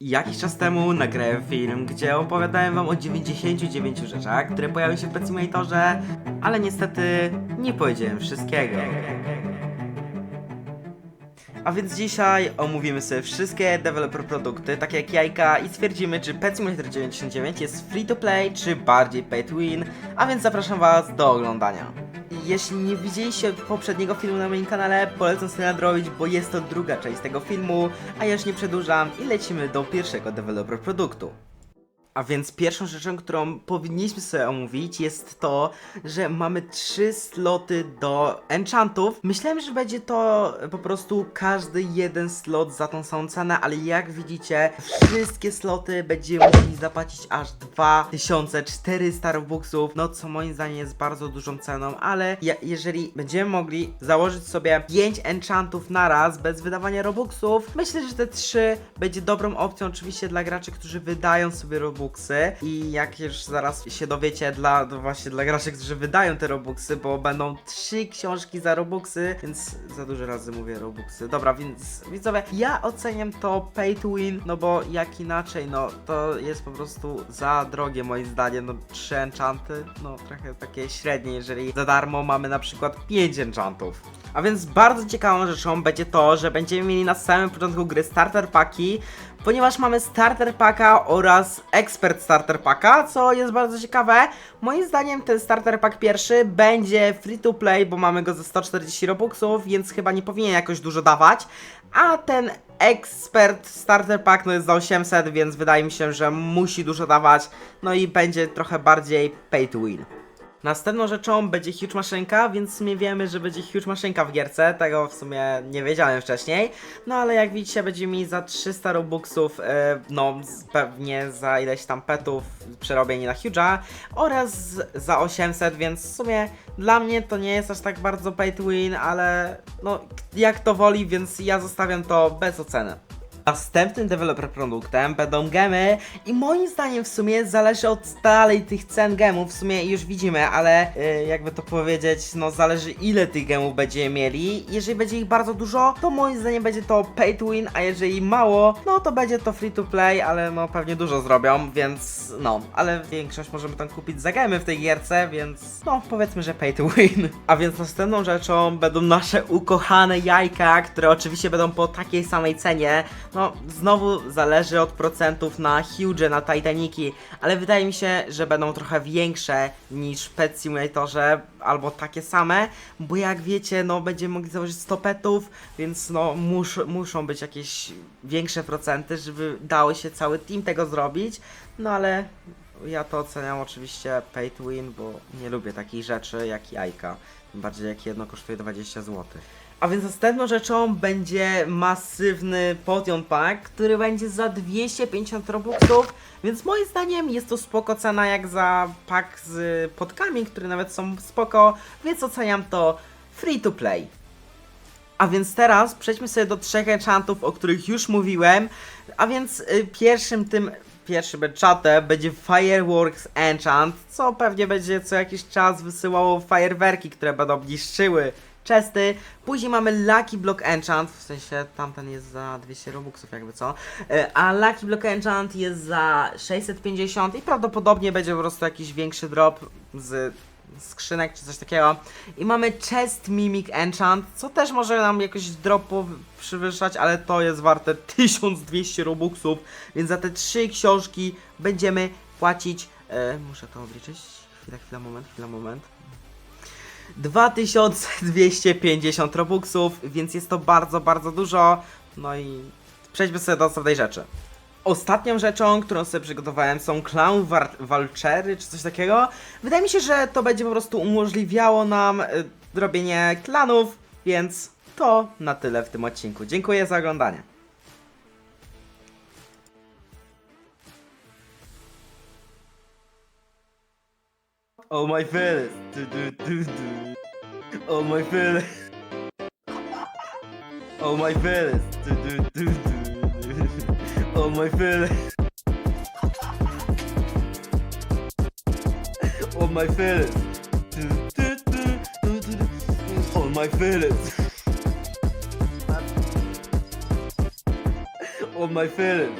Jakiś czas temu nagrałem film, gdzie opowiadałem wam o 99 rzeczach, które pojawiły się w Pet Simulatorze, ale niestety nie powiedziałem wszystkiego. A więc dzisiaj omówimy sobie wszystkie developer produkty, takie jak jajka i stwierdzimy, czy Pet Simulator 99 jest free to play, czy bardziej pay to win, a więc zapraszam was do oglądania. Jeśli nie widzieliście poprzedniego filmu na moim kanale, polecam sobie nadrobić, bo jest to druga część tego filmu, a ja już nie przedłużam i lecimy do pierwszego developer produktu. A więc pierwszą rzeczą, którą powinniśmy sobie omówić jest to, że mamy trzy sloty do enchantów. Myślałem, że będzie to po prostu każdy jeden slot za tą samą cenę, ale jak widzicie, wszystkie sloty będziemy musieli zapłacić aż 2400 robuxów, no co moim zdaniem jest bardzo dużą ceną, ale ja, jeżeli będziemy mogli założyć sobie 5 enchantów na raz bez wydawania robuxów, myślę, że te trzy będzie dobrą opcją oczywiście dla graczy, którzy wydają sobie robuxy i jak już zaraz się dowiecie dla no właśnie dla graczy, którzy wydają te robuxy, bo będą trzy książki za robuxy, więc za dużo razy mówię robuxy. Dobra, więc widzowie, ja oceniam to pay to win, no bo jak inaczej, no to jest po prostu za drogie moim zdaniem, no trzy enchanty, no trochę takie średnie, jeżeli za darmo mamy na przykład 5 enchantów. A więc bardzo ciekawą rzeczą będzie to, że będziemy mieli na samym początku gry starter paki, ponieważ mamy starter packa oraz expert starter packa, co jest bardzo ciekawe. Moim zdaniem ten starter pack pierwszy będzie free to play, bo mamy go za 140 robuxów, więc chyba nie powinien jakoś dużo dawać. A ten expert starter pack no jest za 800, więc wydaje mi się, że musi dużo dawać. No i będzie trochę bardziej pay to win. Następną rzeczą będzie huge maszynka, więc sumie wiemy, że będzie huge maszynka w gierce, tego w sumie nie wiedziałem wcześniej. No ale jak widzicie będziemy mieli za 300 robuxów, e, no pewnie za ileś tam petów przerobieni na huge'a oraz za 800, więc w sumie dla mnie to nie jest aż tak bardzo pay to win, ale no jak to woli, więc ja zostawiam to bez oceny. Następnym developer produktem będą gemy i moim zdaniem w sumie zależy od dalej tych cen gemów, w sumie już widzimy, ale y, jakby to powiedzieć, no zależy ile tych gemów będziemy mieli. Jeżeli będzie ich bardzo dużo, to moim zdaniem będzie to pay to win, a jeżeli mało, no to będzie to free to play, ale no pewnie dużo zrobią, więc no, ale większość możemy tam kupić za gemy w tej gierce, więc no powiedzmy, że pay to win. A więc następną rzeczą będą nasze ukochane jajka, które oczywiście będą po takiej samej cenie. No, znowu zależy od procentów na Huge, na Titaniki, ale wydaje mi się, że będą trochę większe niż Pet Simulatorze, albo takie same, bo jak wiecie, no będziemy mogli założyć 100 petów, więc no mus, muszą być jakieś większe procenty, żeby dało się cały team tego zrobić, no ale ja to oceniam oczywiście pay to win, bo nie lubię takich rzeczy jak jajka, tym bardziej jak jedno kosztuje 20 zł. A więc następną rzeczą będzie masywny Potion Pack, który będzie za 250 robuxów, więc moim zdaniem jest to spoko cena jak za pack z podkami, które nawet są spoko, więc oceniam to free to play. A więc teraz przejdźmy sobie do trzech enchantów, o których już mówiłem. A więc y, pierwszym tym, pierwszym enchantem będzie Fireworks Enchant, co pewnie będzie co jakiś czas wysyłało fajerwerki, które będą niszczyły chesty. Później mamy Lucky Block Enchant, w sensie tamten jest za 200 robuxów jakby co. Y, A Lucky Block Enchant jest za 650 i prawdopodobnie będzie po prostu jakiś większy drop z skrzynek czy coś takiego. I mamy Chest Mimic Enchant, co też może nam jakoś drop po- przywyższać, ale to jest warte 1200 robuxów, więc za te trzy książki będziemy płacić. E, muszę to obliczyć. Chwila, chwila, moment, chwila, moment. 2250 robuxów, więc jest to bardzo, bardzo dużo. No i przejdźmy sobie do ostatniej rzeczy. Ostatnią rzeczą, którą sobie przygotowałem są Clown Vultury czy coś takiego. Wydaje mi się, że to będzie po prostu umożliwiało nam y, robienie klanów, więc to na tyle w tym odcinku. Dziękuję za oglądanie. Oh my feelings. Oh my feelings. Oh my feelings. Oh my feelings. Oh my feelings. Du, du, du, du, du, du. Oh my feelings. Oh my feelings.